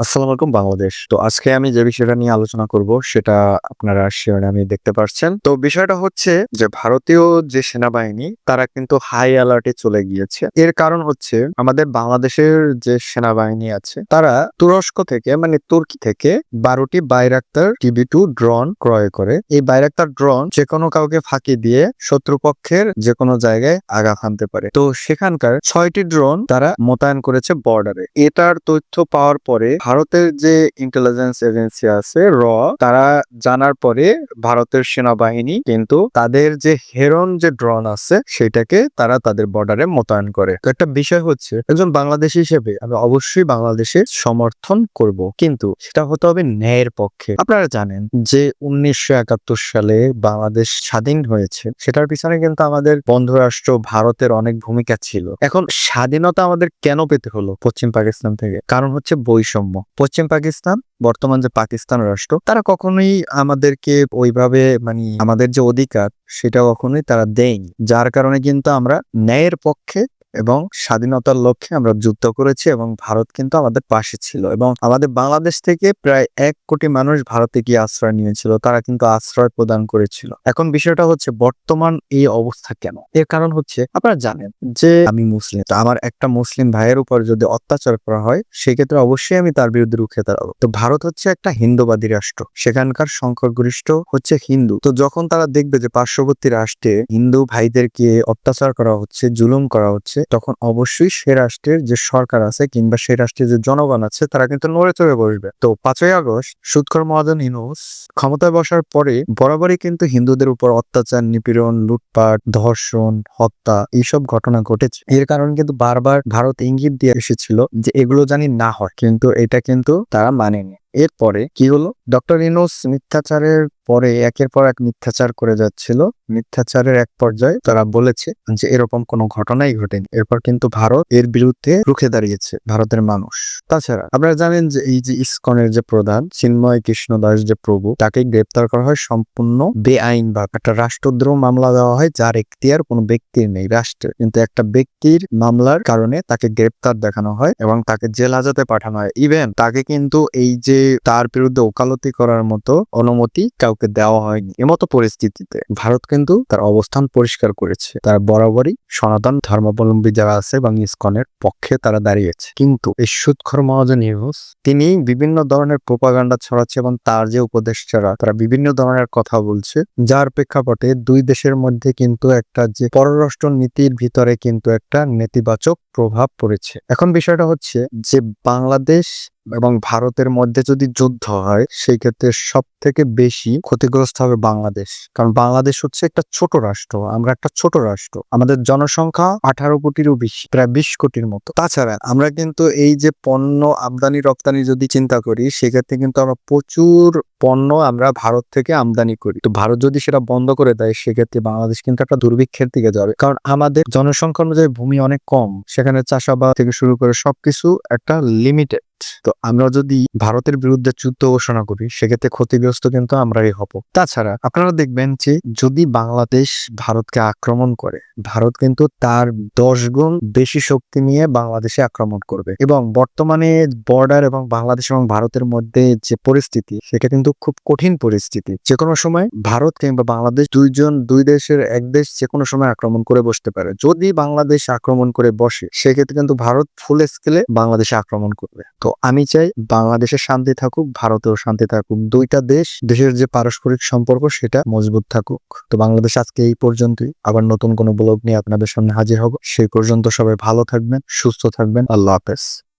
আসসালামু আলাইকুম, বাংলাদেশ। তো আজকে আমি যে বিষয়টা নিয়ে আলোচনা করব, সেটা আপনারা শিরোনামে আমি দেখতে পাচ্ছেন তো বিষয়টা হচ্ছে যে ভারতীয় যে সেনাবাহিনী, তারা কিন্তু হাই অ্যালার্টে চলে গিয়েছে। এর কারণ হচ্ছে আমাদের বাংলাদেশের যে সেনাবাহিনী আছে, তারা তুরস্ক থেকে মানে তুর্কি থেকে বারোটি বাইরাক্তার টিবি টু ড্রোন ক্রয় করে। এই বাইরাক্তার ড্রোন যে কোনো কাউকে ফাঁকি দিয়ে শত্রুপক্ষের যে কোনো জায়গায় আঘাত হানতে পারে। তো সেখানকার ছয়টি ড্রোন তারা মোতায়েন করেছে বর্ডারে এটার তথ্য পাওয়ার পরে ভারতের যে ইন্টেলিজেন্স এজেন্সি আছে, র, তারা জানার পরে ভারতের সেনাবাহিনী কিন্তু তাদের যে হেরন যে ড্রোন আছে, সেটাকে তারা তাদের বর্ডারে মোতায়েন করে। তো একটা বিষয় হচ্ছে, একজন বাংলাদেশি হিসেবে আমি অবশ্যই বাংলাদেশের সমর্থন করব। কিন্তু সেটা হতে হবে ন্যায়ের পক্ষে। আপনারা জানেন যে উনিশশো একাত্তর সালে বাংলাদেশ স্বাধীন হয়েছে, সেটার পিছনে কিন্তু আমাদের বন্ধু রাষ্ট্র ভারতের অনেক ভূমিকা ছিল। এখন স্বাধীনতা আমাদের কেন পেতে হলো পশ্চিম পাকিস্তান থেকে? কারণ হচ্ছে বৈষম্য। পশ্চিম পাকিস্তান, বর্তমান যে পাকিস্তান রাষ্ট্র, তারা কখনোই আমাদেরকে ওইভাবে মানে আমাদের যে অধিকার, সেটা কখনোই তারা দেয়নি। যার কারণে কিন্তু আমরা ন্যায়ের পক্ষে এবং স্বাধীনতার লক্ষ্যে আমরা যুদ্ধ করেছি এবং ভারত কিন্তু আমাদের পাশে ছিল এবং আমাদের বাংলাদেশ থেকে প্রায় এক কোটি মানুষ ভারতে গিয়ে আশ্রয় নিয়েছিল, তারা কিন্তু আশ্রয় প্রদান করেছিল। এখন বিষয়টা হচ্ছে বর্তমান এই অবস্থা কেন? এর কারণ হচ্ছে আপনারা জানেন যে আমি মুসলিম, তো আমার একটা মুসলিম ভাইয়ের উপর যদি অত্যাচার করা হয়, সেক্ষেত্রে অবশ্যই আমি তার বিরুদ্ধে রুখে দাঁড়াবো। তো ভারত হচ্ছে একটা হিন্দুবাদী রাষ্ট্র, সেখানকার সংখ্যাগরিষ্ঠ হচ্ছে হিন্দু। তো যখন তারা দেখবে যে পার্শ্ববর্তী রাষ্ট্রে হিন্দু ভাইদেরকে অত্যাচার করা হচ্ছে, জুলুম করা হচ্ছে তখন অবশ্যই সে রাষ্ট্রের যে সরকার আছে কিংবা সে রাষ্ট্রের যে জনগণ আছে, তারা কিন্তু নড়ে চড়ে বসবে। তো পাঁচই আগস্ট সুৎকর মহাজন ইনুস ক্ষমতায় বসার পরে বরাবরই কিন্তু হিন্দুদের উপর অত্যাচার, নিপীড়ন, লুটপাট, ধর্ষণ, হত্যা এইসব ঘটনা ঘটেছে। এর কারণে কিন্তু বারবার ভারত ইঙ্গিত দিয়ে এসেছিল যে এগুলো জানি না হয়, কিন্তু এটা কিন্তু তারা মানেনি। এরপরে কি হলো? ডক্টর ইনোস মিথ্যাচারের পরে একের পর এক মিথ্যাচার করে যাচ্ছিল। মিথ্যাচারের এক পর্যায়ে তারা বলেছে যে, এরকম কোনো ঘটনাই ঘটেনি। এরপর কিন্তু ভারত এর বিরুদ্ধে রুখে দাঁড়িয়েছে ভারতের মানুষ। তাছাড়া আপনারা জানেন যে, এই যে ইসকনের যে প্রধান, চিন্ময় কৃষ্ণ দাস যে প্রভু, তাকে গ্রেপ্তার করা হয় সম্পূর্ণ বেআইন বা একটা রাষ্ট্রদ্রোহ মামলা দেওয়া হয় যার এখতিয়ার কোনো ব্যক্তির নেই, রাষ্ট্রের। কিন্তু একটা ব্যক্তির মামলার কারণে তাকে গ্রেপ্তার দেখানো হয় এবং তাকে জেল হাজতে পাঠানো হয়। ইভেন তাকে কিন্তু এই যে, তার বিরুদ্ধে ওকালতি করার মতো অনুমতি কাউকে দেওয়া হয়নি। এমতো পরিস্থিতিতে ভারত কিন্তু তার অবস্থান পরিষ্কার করেছে। তার বরাবরই সনাতন ধর্মাবলম্বী যারা আছে এবং ইসকনের পক্ষে তারা দাঁড়িয়েছে। কিন্তু এই সুৎখর মহাজন নিউজ তিনি বিভিন্ন ধরনের প্রোপাগান্ডা ছড়াচ্ছে এবং তার যে উপদেষ্টারা, তারা বিভিন্ন ধরনের কথা বলছে। যার প্রেক্ষাপটে দুই দেশের মধ্যে কিন্তু একটা যে পররাষ্ট্র নীতির ভিতরে কিন্তু একটা নেতিবাচক প্রভাব পড়েছে। এখন বিষয়টা হচ্ছে যে বাংলাদেশ এবং ভারতের মধ্যে যদি যুদ্ধ হয়, সেই ক্ষেত্রে সব থেকে বেশি ক্ষতিগ্রস্ত হবে বাংলাদেশ। কারণ বাংলাদেশ হচ্ছে একটা ছোট রাষ্ট্র, আমরা একটা ছোট রাষ্ট্র। আমাদের জনসংখ্যা আঠারো কোটিরও বেশি, প্রায় বিশ কোটির মতো। তাছাড়া আমরা কিন্তু এই যে পণ্য আমদানি, রপ্তানি যদি চিন্তা করি, সেক্ষেত্রে কিন্তু আমরা প্রচুর পণ্য আমরা ভারত থেকে আমদানি করি। তো ভারত যদি সেটা বন্ধ করে দেয়, সেক্ষেত্রে বাংলাদেশ কিন্তু একটা দুর্ভিক্ষের দিকে যাবে। কারণ আমাদের জনসংখ্যা অনুযায়ী ভূমি অনেক কম, সেখানে চাষাবাদ থেকে শুরু করে সবকিছু একটা লিমিটেড তো আমরা যদি ভারতের বিরুদ্ধে যুদ্ধ ঘোষণা করি, সেক্ষেত্রে ক্ষতিগ্রস্ত কিন্তু আমরাই হব। তাছাড়া আপনারা দেখবেন যে যদি বাংলাদেশ ভারতকে আক্রমণ করে, ভারত কিন্তু তার দশ গুণ বেশি শক্তি নিয়ে বাংলাদেশে আক্রমণ করবে। এবং বর্তমানে বর্ডার এবং বাংলাদেশ এবং ভারতের মধ্যে যে পরিস্থিতি, সেটা কিন্তু খুব কঠিন পরিস্থিতি। যে কোনো সময় ভারত কিংবা বাংলাদেশ দুইজন, দুই দেশের এক দেশ যে কোনো সময় আক্রমণ করে বসতে পারে। যদি বাংলাদেশ আক্রমণ করে বসে, সেক্ষেত্রে কিন্তু ভারত ফুল স্কেলে বাংলাদেশে আক্রমণ করবে। তো আমি চাই বাংলাদেশে শান্তি থাকুক, ভারতেও শান্তি থাকুক। দুইটা দেশ, দেশের যে পারস্পরিক সম্পর্ক, সেটা মজবুত থাকুক। তো বাংলাদেশ আজকে এই পর্যন্তই। আবার নতুন কোনো ব্লগ নিয়ে আপনাদের সামনে হাজির হব। সেই পর্যন্ত সবাই ভালো থাকবেন, সুস্থ থাকবেন। আল্লাহ হাফেজ।